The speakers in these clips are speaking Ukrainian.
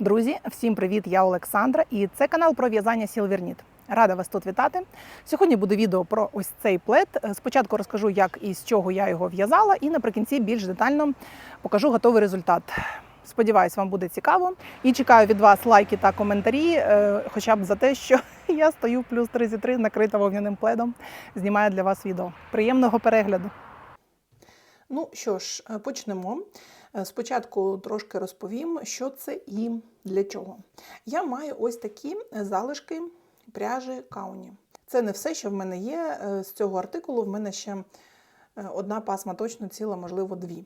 Друзі, всім привіт! Я Олександра, і це канал про в'язання Сілверніт. Рада вас тут вітати. Сьогодні буде відео про ось цей плед. Спочатку розкажу, як і з чого я його в'язала, і наприкінці більш детально покажу готовий результат. Сподіваюсь, вам буде цікаво. І чекаю від вас лайки та коментарі, е, хоча б за те, що я стою плюс 33, накрита вогняним пледом. Знімаю для вас відео. Приємного перегляду! Ну що ж, е, почнемо. Е, Спочатку трошки розповім, що це і для чого. Я маю ось такі залишки пряжі кауні. Це не все, що в мене є. Е, З цього артикулу в мене ще е, одна пасма точно ціла, можливо, дві.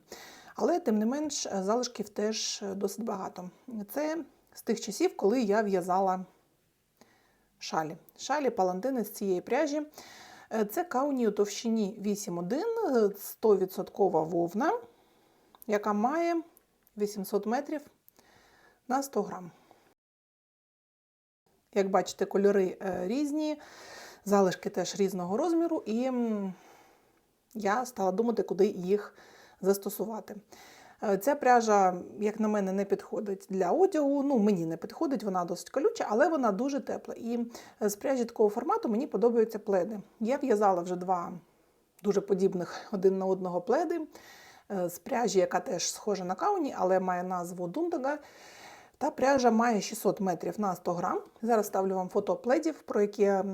Але, тим не менш, е, залишків теж е, досить багато. Це з тих часів, коли я в'язала шалі. Шалі палантини з цієї пряжі. Е, Це кауні у товщині 8,1, е, 100% вовна, яка має 800 метрів на 100 грам. Як бачите, кольори е, різні, залишки теж різного розміру, і я стала думати, куди їх застосувати. Е, Ця пряжа, як на мене, не підходить для одягу. Ну, мені не підходить, вона досить колюча, але вона дуже тепла. І е, з пряжі такого формату мені подобаються пледи. Я в'язала вже два дуже подібних один на одного пледи з пряжі, яка теж схожа на кауні, але має назву Дундага. Та пряжа має 600 метрів на 100 грам. Зараз ставлю вам фото пледів, про які я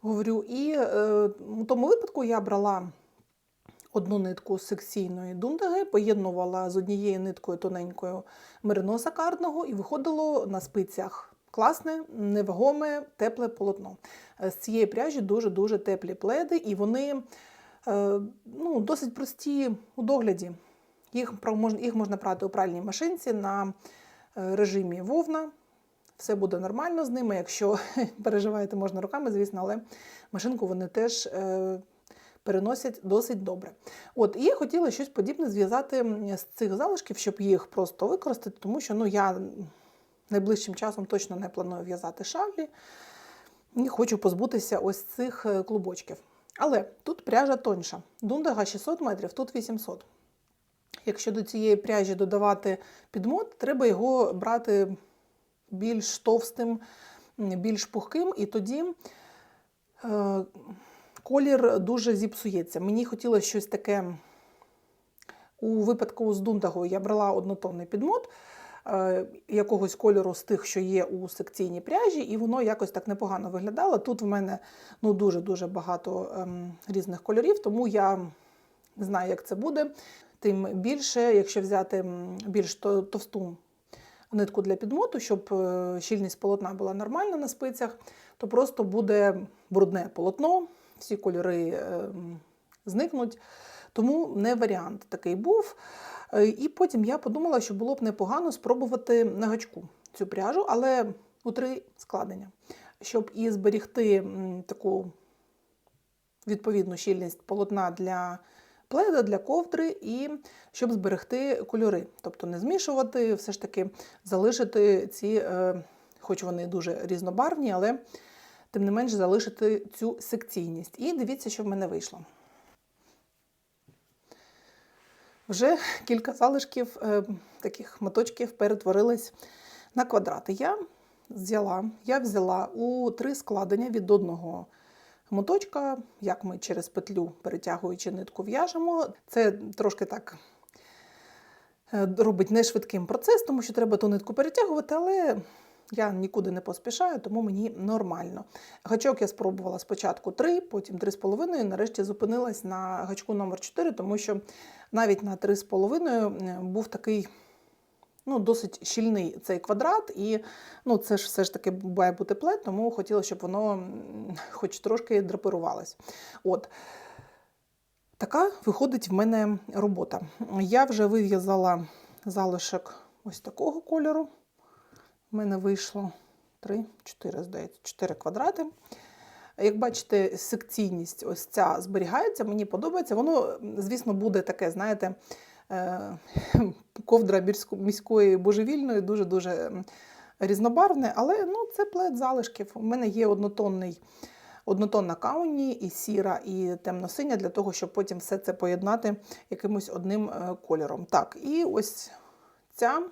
говорю. І е, у тому випадку я брала одну нитку з секційної дундаги, поєднувала з однією ниткою тоненькою мериноса кардного і виходило на спицях класне, невагоме, тепле полотно. Е, З цієї пряжі дуже-дуже теплі пледи, і вони е, ну, досить прості у догляді. Їх, їх можна прати у пральній машинці на е, режимі вовна. Все буде нормально з ними. Якщо переживаєте, можна руками, звісно, але машинку вони теж е, переносять досить добре. От, і я хотіла щось подібне зв'язати з цих залишків, щоб їх просто використати, тому що ну, я найближчим часом точно не планую в'язати шаблі і хочу позбутися ось цих е, клубочків. Але тут пряжа тоньша. Дундага 600 метрів, тут 800. Якщо до цієї пряжі додавати підмот, треба його брати більш товстим, більш пухким, і тоді е, колір дуже зіпсується. Мені хотілося щось таке. У випадку з дундагою я брала однотонний підмот якогось кольору з тих, що є у секційній пряжі, і воно якось так непогано виглядало. Тут в мене ну, дуже-дуже багато ем, різних кольорів, тому я не знаю, як це буде. Тим більше, якщо взяти більш товсту нитку для підмоту, щоб е, щільність полотна була нормальна на спицях, то просто буде брудне полотно, всі кольори е, зникнуть. Тому не варіант такий був. Е, І потім я подумала, що було б непогано спробувати на гачку цю пряжу, але у три складення, щоб і зберігти таку відповідну щільність полотна для пледа, для ковдри, і щоб зберегти кольори. Тобто не змішувати, все ж таки залишити ці, е, хоч вони дуже різнобарвні, але тим не менш залишити цю секційність. І дивіться, що в мене вийшло. Вже кілька залишків е, таких моточків перетворились на квадрати. Я взяла, я взяла у три складення від одного моточка, як ми через петлю, перетягуючи нитку, в'яжемо. Це трошки так е, робить не швидким процес, тому що треба ту нитку перетягувати, але я нікуди не поспішаю, тому мені нормально. Гачок я спробувала спочатку 3, потім 3,5, нарешті зупинилась на гачку номер 4, тому що навіть на 3,5 був такий ну, досить щільний цей квадрат, і ну, це ж все ж таки має бути плед, тому хотіла, щоб воно хоч трошки драпирувалось. От. Така виходить в мене робота. Я вже вив'язала залишок ось такого кольору. У мене вийшло 3, 4, здається, 4 квадрати. Як бачите, секційність ось ця зберігається, мені подобається. Воно, звісно, буде таке, знаєте, е, ковдра міської божевільної, дуже-дуже різнобарвне, але ну, це плед залишків. У мене є однотонний, однотонна кауні, і сіра, і темно-синя, для того, щоб потім все це поєднати якимось одним е, кольором. Так, і ось ця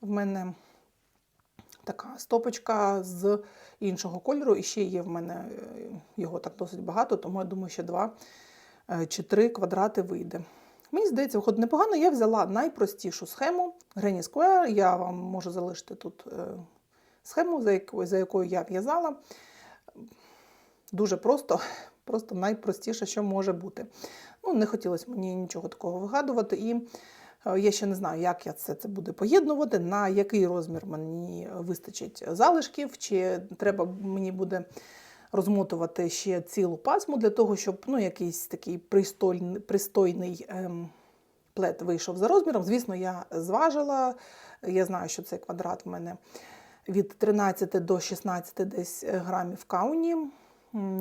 в мене така стопочка з іншого кольору. І ще є в мене е, його так досить багато, тому я думаю, ще два е, чи три квадрати вийде. Мені здається, виходить непогано. Я взяла найпростішу схему Granny Square. Я вам можу залишити тут е, схему, за якою, за якою я в'язала. Дуже просто, просто найпростіше, що може бути. Ну, не хотілося мені нічого такого вигадувати. І я ще не знаю, як я це, це буде поєднувати, на який розмір мені вистачить залишків, чи треба мені буде розмотувати ще цілу пасму для того, щоб ну, якийсь такий пристойний, пристойний ем, плет вийшов за розміром. Звісно, я зважила. Я знаю, що цей квадрат в мене від 13 до 16 десь грамів кауні.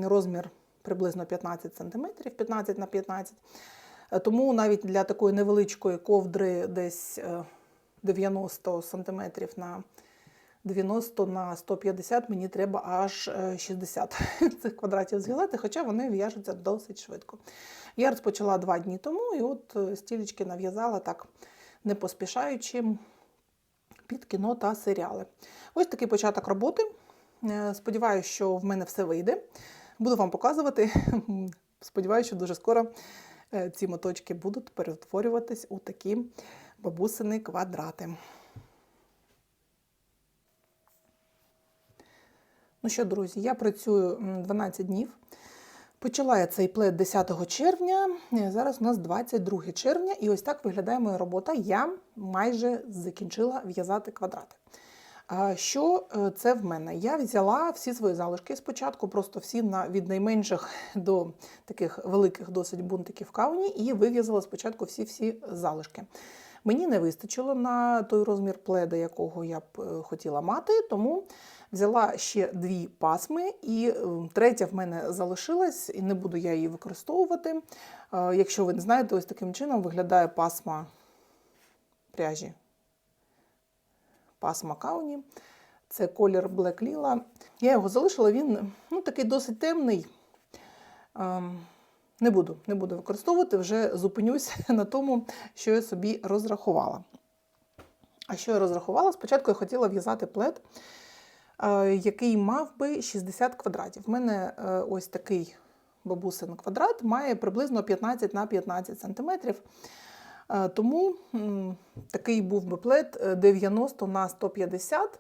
Розмір приблизно 15 см, 15 на 15 Е, Тому навіть для такої невеличкої ковдри десь е, 90 см на 90 на 150 мені треба аж е, 60 цих квадратів зв'язати, хоча вони в'яжуться досить швидко. Я розпочала два дні тому, і от е, стілечки нав'язала так не поспішаючи під кіно та серіали. Ось такий початок роботи. Е, Сподіваюся, що в мене все вийде. Буду вам показувати. Сподіваюся, що дуже скоро е, ці моточки будуть перетворюватись у такі бабусини квадрати. Ну що, друзі, я працюю 12 днів. Почала я цей плед 10 червня. е, Зараз у нас 22 червня, і ось так виглядає моя робота. Я майже закінчила в'язати квадрати. Що е, це в мене? Я взяла всі свої залишки спочатку, просто всі на, від найменших до таких великих досить бунтиків кауні, і вив'язала спочатку всі-всі залишки. Мені не вистачило на той розмір пледа, якого я б е, хотіла мати, тому взяла ще дві пасми, і е, третя в мене залишилась, і не буду я її використовувати. Якщо ви не знаєте, ось таким чином виглядає пасма пряжі. Пасма кауні. Це колір Black Lila. Я його залишила, він ну, такий досить темний. Ем, Не буду, не буду використовувати, вже зупинюсь на тому, що я собі розрахувала. А що я розрахувала? Спочатку я хотіла в'язати плед, е, який мав би 60 квадратів. У мене е, ось такий бабусин квадрат має приблизно 15 на 15 сантиметрів. Е, Тому такий був би плед е, 90 на 150,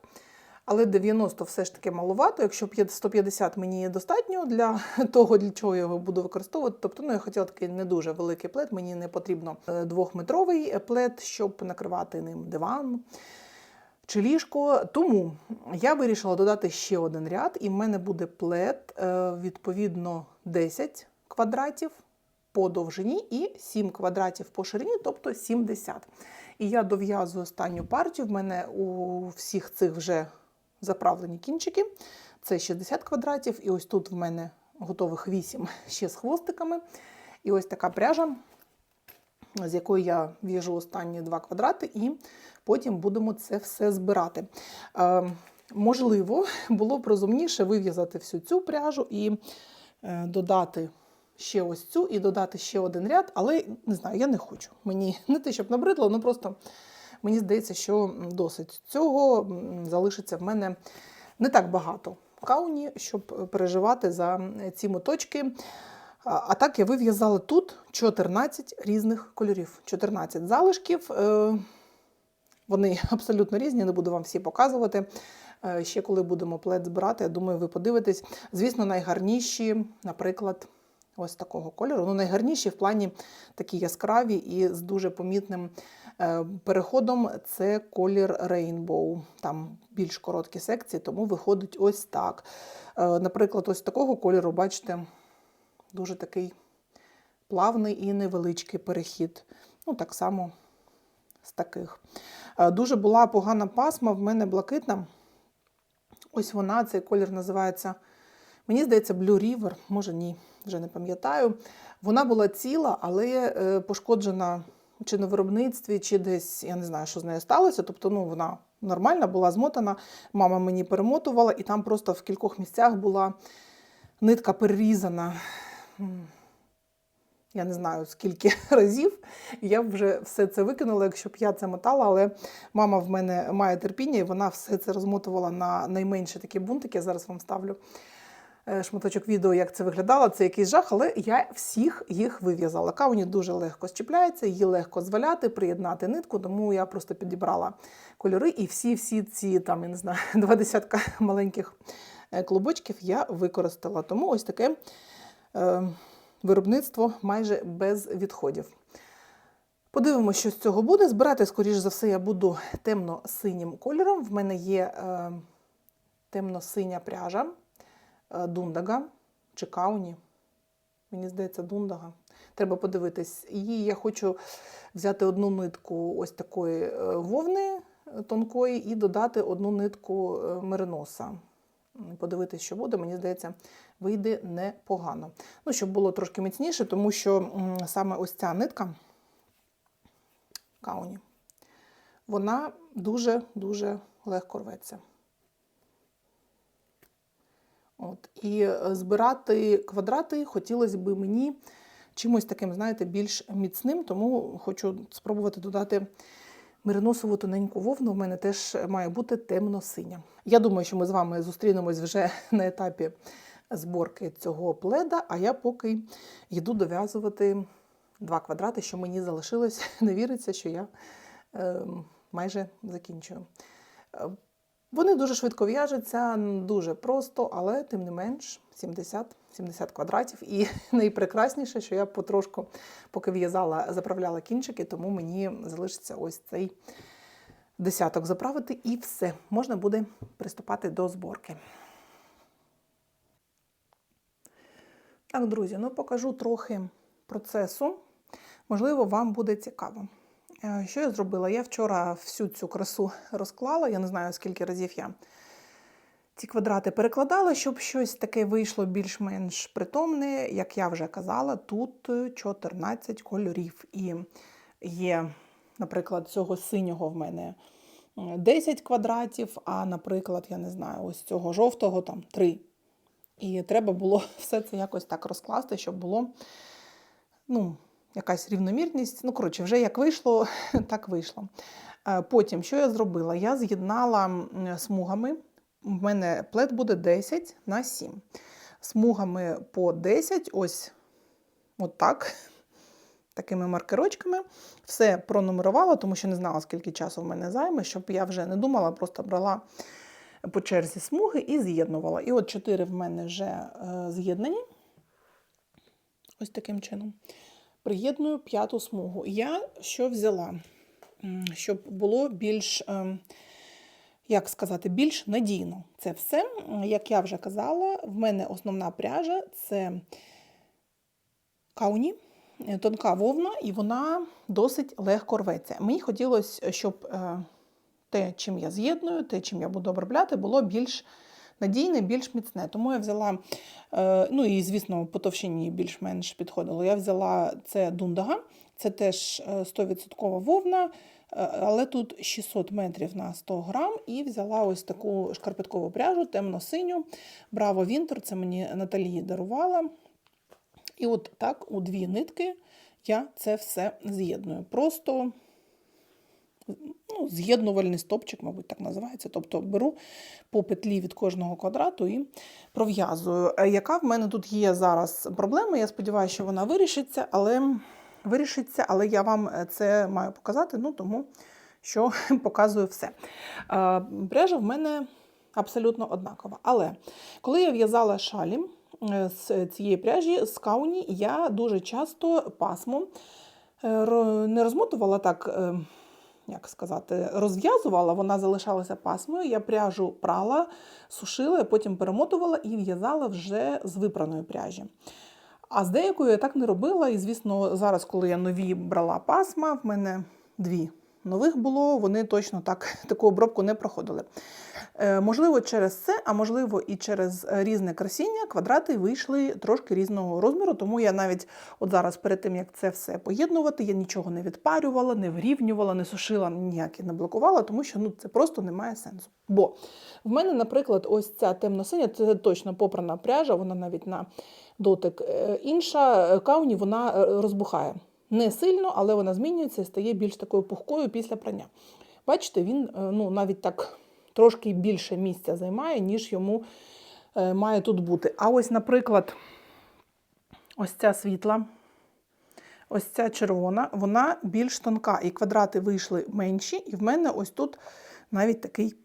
але 90 все ж таки маловато. Якщо 150 мені є достатньо для того, для чого я його буду використовувати. Тобто, ну, я хотіла такий не дуже великий плед, мені не потрібно е, двохметровий плед, щоб накривати ним диван чи ліжко. Тому я вирішила додати ще один ряд, і в мене буде плед е, відповідно 10 квадратів по довжині і 7 квадратів по ширині, тобто 70. І я дов'язую останню партію. В мене у всіх цих вже заправлені кінчики. Це 60 квадратів, і ось тут в мене готових 8 ще з хвостиками. І ось така пряжа, з якої я в'яжу останні два квадрати, і потім будемо це все збирати. Е, можливо, було б розумніше вив'язати всю цю пряжу і е, додати ще ось цю і додати ще один ряд, але не знаю, я не хочу. Мені не те, щоб набридло, ну просто мені здається, що досить цього залишиться в мене не так багато кауні, щоб переживати за ці моточки. А так я вив'язала тут 14 різних кольорів, 14 залишків. Е, Вони абсолютно різні, не буду вам всі показувати. Е, Ще коли будемо плед збирати, я думаю, ви подивитесь. Звісно, найгарніші, наприклад, ось такого кольору. Ну, найгарніші в плані такі яскраві і з дуже помітним е, переходом це колір Rainbow. Там більш короткі секції, тому виходить ось так. Е, Наприклад, ось такого кольору, бачите, дуже такий плавний і невеличкий перехід. Ну, так само з таких. Е, Дуже була погана пасма, в мене блакитна. Ось вона, цей колір називається, мені здається, Blue River, може ні, вже не пам'ятаю. Вона була ціла, але е, пошкоджена чи на виробництві, чи десь, я не знаю, що з нею сталося. Тобто, ну, вона нормальна, була змотана. Мама мені перемотувала, і там просто в кількох місцях була нитка перерізана. Я не знаю скільки разів. Я вже все це викинула, якщо б я це мотала, але мама в мене має терпіння, і вона все це розмотувала на найменші такі бунтики. Я зараз вам ставлю шматочок відео, як це виглядало. Це якийсь жах, але я всіх їх вив'язала. Кауні дуже легко щепляється, її легко зваляти, приєднати нитку, тому я просто підібрала кольори і всі-всі ці там, я не знаю, два десятка маленьких е, клубочків я використала. Тому ось таке. Е, виробництво майже без відходів. Подивимося, що з цього буде. Збирати, скоріш за все, я буду темно-синім кольором. В мене є е, темно-синя пряжа е, дундага чи кауні. Мені здається, дундага. Треба подивитись. Її я хочу взяти одну нитку ось такої е, вовни е, тонкої і додати одну нитку е, мериноса. Подивитись, що буде, мені здається, вийде непогано. Ну, щоб було трошки міцніше, тому що саме ось ця нитка кауні, вона дуже-дуже легко рветься. От. І е, збирати квадрати хотілося б мені чимось таким, знаєте, більш міцним, тому хочу спробувати додати мериносову тоненьку вовну. У мене теж має бути темно-синя. Я думаю, що ми з вами зустрінемось вже на етапі зборки цього пледа, а я поки йду дов'язувати два квадрати, що мені залишилось. Не віриться, що я е, майже закінчую. Вони дуже швидко в'яжуться, дуже просто, але тим не менш 70 70 квадратів. І найпрекрасніше, що я потрошку, поки в'язала, заправляла кінчики, тому мені залишиться ось цей десяток заправити, і все, можна буде приступати до зборки. Так, друзі, ну покажу трохи процесу. Можливо, вам буде цікаво. Е, Що я зробила? Я вчора всю цю красу розклала, я не знаю, скільки разів я ці квадрати перекладала, щоб щось таке вийшло більш-менш притомне. Як я вже казала, тут 14 кольорів. І є, наприклад, цього синього в мене 10 квадратів, а, наприклад, я не знаю, ось цього жовтого там 3. І треба було все це якось так розкласти, щоб було ну, якась рівномірність. Ну, коротше, вже як вийшло, так вийшло. Е, Потім, що я зробила? Я з'єднала смугами. У мене плед буде 10 на 7. Смугами по 10, ось от так, такими маркерочками. Все пронумерувала, тому що не знала, скільки часу в мене займе, щоб я вже не думала, просто брала по черзі смуги і з'єднувала. І от 4 в мене вже е, з'єднані. Ось таким чином. Приєдную п'яту смугу. Я що взяла? Щоб було більш, е, як сказати, більш надійно. Це все, як я вже казала, в мене основна пряжа це кауні, е, тонка вовна, і вона досить легко рветься. Мені хотілося, щоб е, те, чим я з'єдную, те, чим я буду обробляти, було більш надійне, більш міцне. Тому я взяла, е, ну і, звісно, по товщині більш-менш підходило. Я взяла це дундага, це теж е, 100% вовна, е, але тут 600 метрів на 100 грам. І взяла ось таку шкарпеткову пряжу, темно-синю. Браво Вінтер, це мені Наталії дарувала. І от так у дві нитки я це все з'єдную. Просто ну, з'єднувальний стопчик, мабуть, так називається. Тобто беру по петлі від кожного квадрату і пров'язую. Е, Яка в мене тут є зараз проблема? Я сподіваюся, що вона вирішиться, але вирішиться, але я вам е, це маю показати, ну тому що показую все. Е, Пряжа в мене абсолютно однакова. Але коли я в'язала шалі е, з цієї пряжі, з кауні, я дуже часто пасму е, не розмотувала так. Як сказати, розв'язувала, вона залишалася пасмою. Я пряжу прала, сушила, потім перемотувала і в'язала вже з випраної пряжі. А з деякою я так не робила. І, звісно, зараз, коли я нові брала пасма, в мене дві нових було, вони точно так таку обробку не проходили. Е, Можливо, через це, а можливо, і через різне красіння квадрати вийшли трошки різного розміру. Тому я навіть от зараз, перед тим як це все поєднувати, я нічого не відпарювала, не врівнювала, не сушила, ніяк і не блокувала, тому що ну це просто не має сенсу. Бо в мене, наприклад, ось ця темно-синя, це точно попрана пряжа, вона навіть на дотик. Е, Інша е, кауні вона розбухає. Не сильно, але вона змінюється і стає більш такою пухкою після прання. Бачите, він е, ну, навіть так трошки більше місця займає, ніж йому е, має тут бути. А ось, наприклад, ось ця світла, ось ця червона, вона більш тонка, і квадрати вийшли менші, і в мене ось тут навіть такий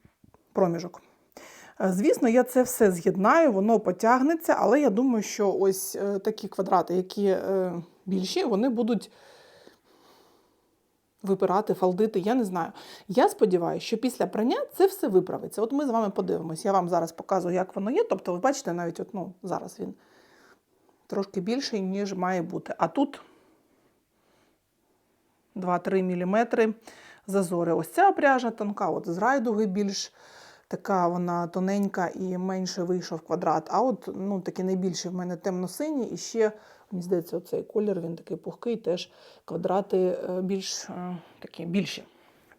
проміжок. Е, Звісно, я це все з'єднаю, воно потягнеться, але я думаю, що ось такі квадрати, які більші, вони будуть випирати, фалдити, я не знаю. Я сподіваюся, що після прання це все виправиться. От ми з вами подивимось. Я вам зараз показую, як воно є. Тобто, ви бачите, навіть от, ну, зараз він трошки більший, ніж має бути. А тут 2-3 мм зазори. Ось ця пряжа тонка, от з райдуги більш така вона тоненька і менше вийшов квадрат. А от ну, такі найбільші в мене темно-сині і ще, мені здається, оцей колір він такий пухкий, теж квадрати е, більш е, такі більші.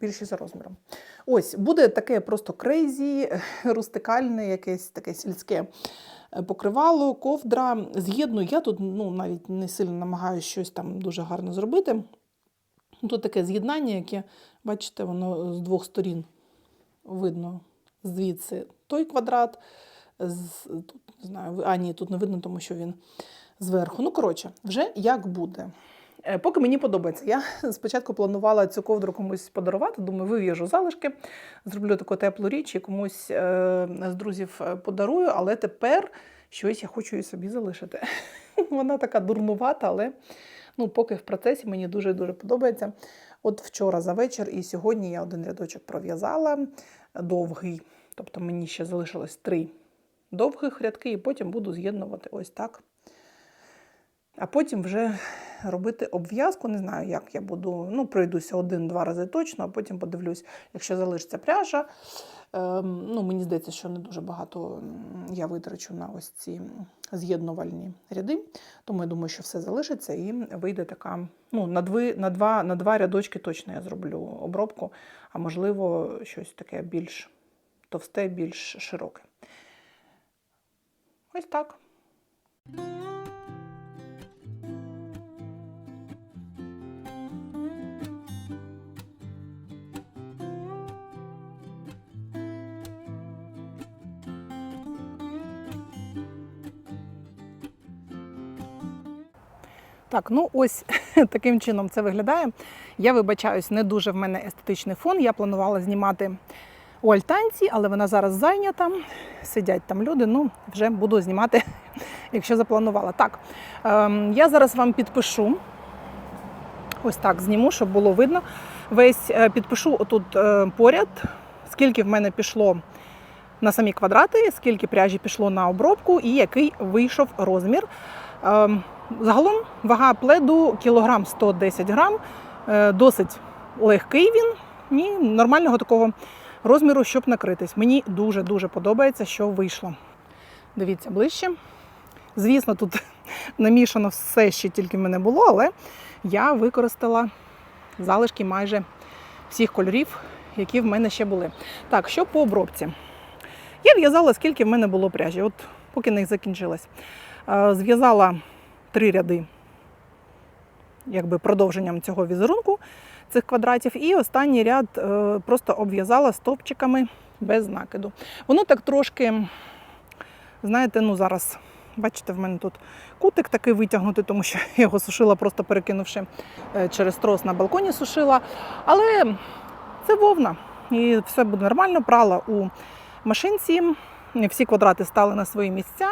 Більші за розміром. Ось, буде таке просто крейзі, рустикальне, якесь таке сільське е, покривало, ковдра. З'єдную, я тут ну, навіть не сильно намагаюся щось там дуже гарно зробити. Тут таке з'єднання, яке, бачите, воно з двох сторін видно звідси той квадрат. З, тут, не знаю, а ні, тут не видно, тому що він зверху. Ну, коротше, вже як буде. Е, Поки мені подобається. Я спочатку планувала цю ковдру комусь подарувати, думаю, вив'яжу залишки, зроблю таку теплу річ і комусь е, з друзів е, подарую, але тепер щось я хочу і собі залишити. Вона така дурнувата, але ну, поки в процесі мені дуже-дуже подобається. От вчора за вечір і сьогодні я один рядочок пров'язала довгий. Тобто мені ще залишилось три довгих рядки, і потім буду з'єднувати ось так. А потім вже робити обв'язку. Не знаю, як я буду. Ну, пройдуся один-два рази точно, а потім подивлюсь, якщо залишиться пряжа. Ем, ну, мені здається, що не дуже багато я витрачу на ось ці з'єднувальні ряди. Тому я думаю, що все залишиться і вийде така. Ну, на, дві, на, два, на два рядочки точно я зроблю обробку, а можливо, щось таке більш товсте, більш широке. Ось так. Так, ну ось таким чином це виглядає. Я вибачаюсь, не дуже в мене естетичний фон. Я планувала знімати у альтанці, але вона зараз зайнята. Сидять там люди. Ну, вже буду знімати, якщо запланувала. Так, ем, я зараз вам підпишу. Ось так зніму, щоб було видно. Весь е, підпишу отут е, поряд, скільки в мене пішло на самі квадрати, скільки пряжі пішло на обробку і який вийшов розмір. Ем, Загалом вага пледу кілограм 110 грам, Е, досить легкий він і нормального такого розміру, щоб накритись. Мені дуже-дуже подобається, що вийшло. Дивіться ближче. Звісно, тут намішано все, що тільки в мене було, але я використала залишки майже всіх кольорів, які в мене ще були. Так, що по обробці? Я в'язала, скільки в мене було пряжі, от поки не закінчилась. Е, Зв'язала три ряди якби продовженням цього візерунку цих квадратів. І останній ряд е, просто обв'язала стовпчиками без накиду. Воно так трошки, знаєте, ну зараз, бачите, в мене тут кутик такий витягнутий, тому що я його сушила, просто перекинувши е, через трос на балконі сушила. Але це вовна. І все буде нормально. Прала у машинці. Всі квадрати стали на свої місця.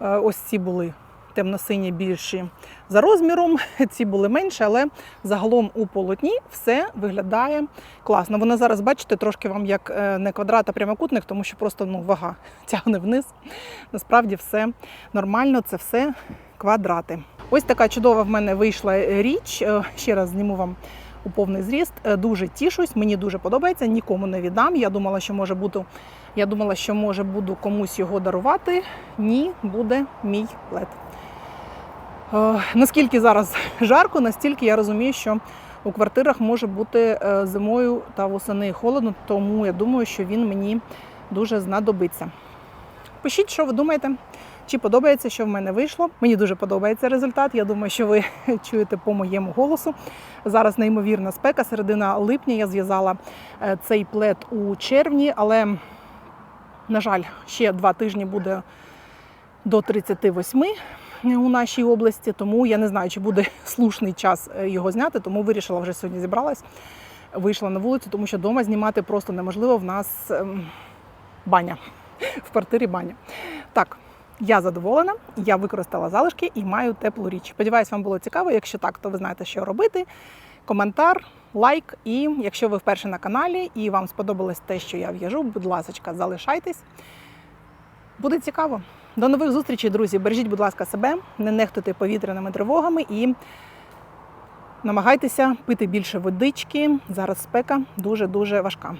Е, Ось ці були темно-сині більші за розміром, ці були менші, але загалом у полотні все виглядає класно. Воно зараз, бачите, трошки вам як е, не квадрат, а прямокутник, тому що просто ну, вага тягне вниз. Насправді все нормально, це все квадрати. Ось така чудова в мене вийшла річ. Е, Ще раз зніму вам у повний зріст. Дуже тішусь, мені дуже подобається, нікому не віддам. Я думала, що може бути. Я думала, що може буду комусь його дарувати. Ні, буде мій плед. Е, Наскільки зараз жарко, настільки я розумію, що у квартирах може бути е, зимою та восени холодно, тому я думаю, що він мені дуже знадобиться. Пишіть, що ви думаєте, чи подобається, що в мене вийшло. Мені дуже подобається результат. Я думаю, що ви чуєте по моєму голосу. Зараз неймовірна спека. Середина липня я зв'язала е, цей плед у червні, але, на жаль, ще два тижні буде до 38 у нашій області, тому я не знаю, чи буде слушний час е, його зняти, тому вирішила вже сьогодні зібралась, вийшла на вулицю, тому що вдома знімати просто неможливо. В нас ем, баня в квартирі баня. Так, я задоволена, я використала залишки і маю теплу річ. Сподіваюсь, вам було цікаво. Якщо так, то ви знаєте, що робити. Коментар, лайк. І якщо ви вперше на каналі і вам сподобалось те, що я в'яжу, будь ласка, залишайтесь. Буде цікаво. До нових зустрічей, друзі. Бережіть, будь ласка, себе, не нехтуйте повітряними тривогами і намагайтеся пити більше водички. Зараз спека дуже-дуже важка.